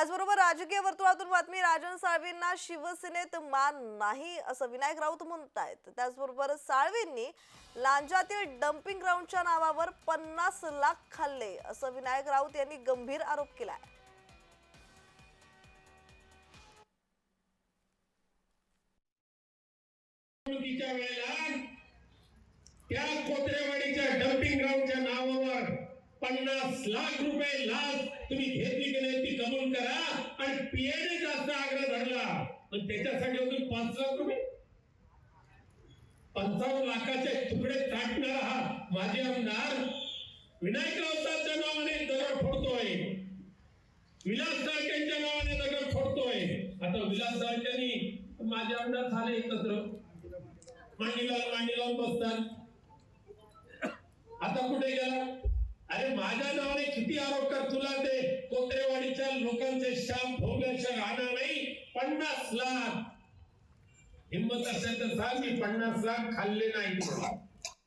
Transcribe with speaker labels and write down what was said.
Speaker 1: त्याचबरोबर राजकीय वर्तुळातून बातमी राजन साळवींना शिवसेनेत मान नाही असं विनायक राऊत म्हणतायत. त्याचबरोबर साळवींनी लांजातील डम्पिंग ग्राउंडच्या नावावर पन्नास लाख खाल्ले असं विनायक राऊत यांनी गंभीर आरोप केलाय.
Speaker 2: निवडणुकीच्या वेळेला त्या कोत्रेवाडीच्या डम्पिंग ग्राउंडच्या नावावर पन्नास लाख रुपये लाच तुम्ही घेतली की नाही ती कबूल पण त्याच्यासाठी अजून पाच लाख रुपये? पंचावन्न लाखाचे तुकडे काटणारा हा माजी आमदार. विनायक साहेबच्या नावाने दगड फोडतोय. विलास साळकेंच्या नावाने दगड फोडतोय. आता विलास साळकेंनी माझे आमदार झाले एकत्र. मांडी लावून मांडी लावून बसतात. आता कुठे गेला? अरे माझ्या नावाने किती आरोप कर तुला ते कोत्रेवाडीच्या लोकांचे श्याम भोगल्याच्या राहणार पन्नास लाख. हिंमत असेल तर सांग मी पन्नास लाख खाल्ले नाही